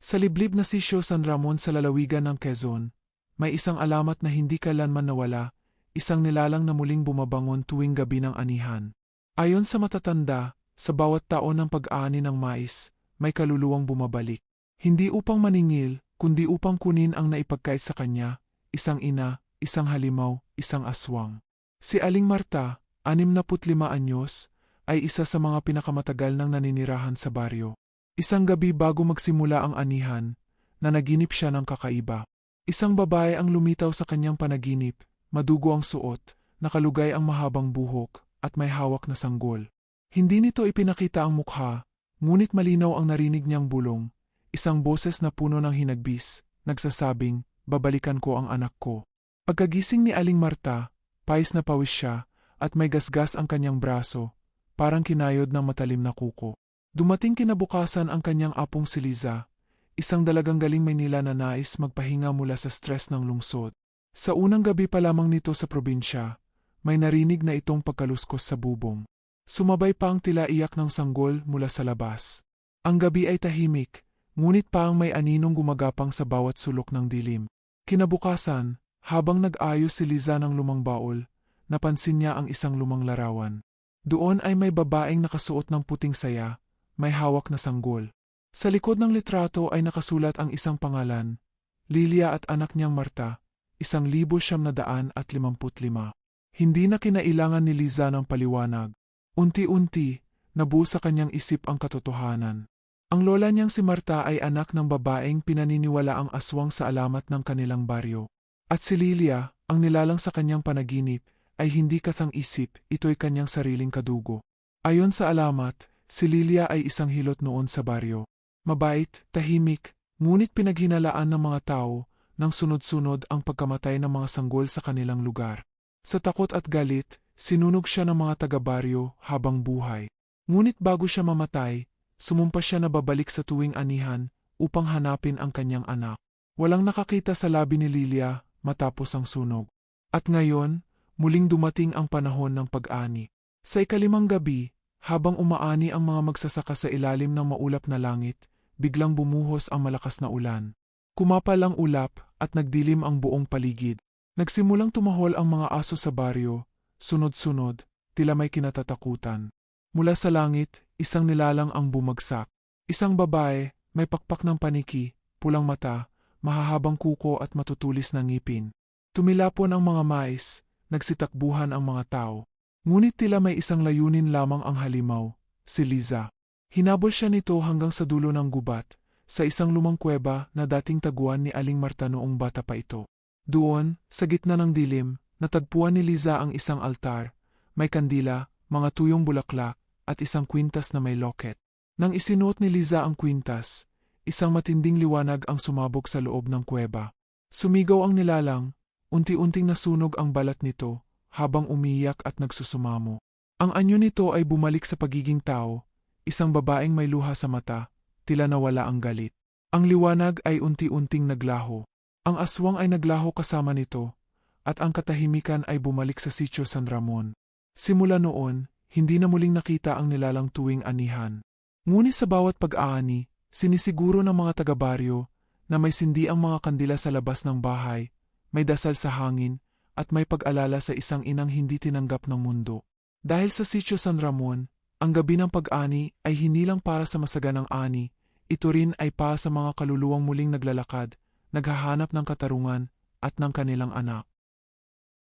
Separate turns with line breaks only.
Sa liblib na sisyo San Ramon sa lalawigan ng Quezon, may isang alamat na hindi kailanman nawala, isang nilalang na muling bumabangon tuwing gabi ng anihan. Ayon sa matatanda, sa bawat taon ng pag-aani ng mais, may kaluluwang bumabalik. Hindi upang maningil, kundi upang kunin ang naipagkait sa kanya, isang ina, isang halimaw, isang aswang. Si Aling Marta, 65 anyos, ay isa sa mga pinakamatagal ng naninirahan sa baryo. Isang gabi bago magsimula ang anihan, nanaginip siya ng kakaiba. Isang babae ang lumitaw sa kanyang panaginip, madugo ang suot, nakalugay ang mahabang buhok, at may hawak na sanggol. Hindi nito ipinakita ang mukha, ngunit malinaw ang narinig niyang bulong, isang boses na puno ng hinagbis, nagsasabing, babalikan ko ang anak ko. Pagkagising ni Aling Marta, pais na pawis siya, at may gasgas ang kanyang braso, parang kinayod ng matalim na kuko. Dumating kinabukasan ang kanyang apong si Liza, isang dalagang galing Maynila na nais magpahinga mula sa stress ng lungsod. Sa unang gabi pa lamang nito sa probinsya, may narinig na itong pagkaluskos sa bubong. Sumabay pa ang tila iyak ng sanggol mula sa labas. Ang gabi ay tahimik, ngunit pa ang may aninong gumagapang sa bawat sulok ng dilim. Kinabukasan, habang nag-ayos si Liza ng lumang baol, napansin niya ang isang lumang larawan. Doon ay may babaeng nakasuot ng puting saya, may hawak na sanggol. Sa likod ng litrato ay nakasulat ang isang pangalan, Lilia at anak niyang Marta, isang libo siyam na daan at limamput lima. Hindi na kinailangan ni Liza ng paliwanag. Unti-unti, nabuo sa kanyang isip ang katotohanan. Ang lola niyang si Marta ay anak ng babaeng pinaniniwala ang aswang sa alamat ng kanilang baryo. At si Lilia, ang nilalang sa kanyang panaginip, ay hindi katang isip, ito'y kanyang sariling kadugo. Ayon sa alamat, Si Lilia ay isang hilot noon sa baryo. Mabait, tahimik, ngunit pinaghinalaan ng mga tao nang sunod-sunod ang pagkamatay ng mga sanggol sa kanilang lugar. Sa takot at galit, sinunog siya ng mga taga-baryo habang buhay. Ngunit bago siya mamatay, sumumpa siya na babalik sa tuwing anihan upang hanapin ang kanyang anak. Walang nakakita sa labi ni Lilia matapos ang sunog. At ngayon, muling dumating ang panahon ng pag-ani. Sa ikalimang gabi, habang umaani ang mga magsasaka sa ilalim ng maulap na langit, biglang bumuhos ang malakas na ulan. Kumapal ang ulap at nagdilim ang buong paligid. Nagsimulang tumahol ang mga aso sa baryo, sunod-sunod, tila may kinatatakutan. Mula sa langit, isang nilalang ang bumagsak. Isang babae, may pakpak ng paniki, pulang mata, mahahabang kuko at matutulis na ngipin. Tumilapon ang mga mais, nagsitakbuhan ang mga tao. Ngunit tila may isang layunin lamang ang halimaw, si Liza. Hinabol siya nito hanggang sa dulo ng gubat, sa isang lumang kuweba na dating taguan ni Aling Marta noong bata pa ito. Doon, sa gitna ng dilim, natagpuan ni Liza ang isang altar, may kandila, mga tuyong bulaklak, at isang kwintas na may locket. Nang isinuot ni Liza ang kwintas, isang matinding liwanag ang sumabog sa loob ng kuweba. Sumigaw ang nilalang, unti-unting nasunog ang balat nito, habang umiyak at nagsusumamo. Ang anyo nito ay bumalik sa pagiging tao, isang babaeng may luha sa mata, tila nawala ang galit. Ang liwanag ay unti-unting naglaho. Ang aswang ay naglaho kasama nito, at ang katahimikan ay bumalik sa sitio San Ramon. Simula noon, hindi na muling nakita ang nilalang tuwing anihan. Ngunit sa bawat pag-aani, sinisiguro ng mga taga-baryo na may sindi ang mga kandila sa labas ng bahay, may dasal sa hangin, at may pag-alala sa isang inang hindi tinanggap ng mundo. Dahil sa sitio San Ramon, ang gabi ng pag-ani ay hindi lang para sa masaganang ani, ito rin ay para sa mga kaluluwang muling naglalakad, naghahanap ng katarungan at ng kanilang anak.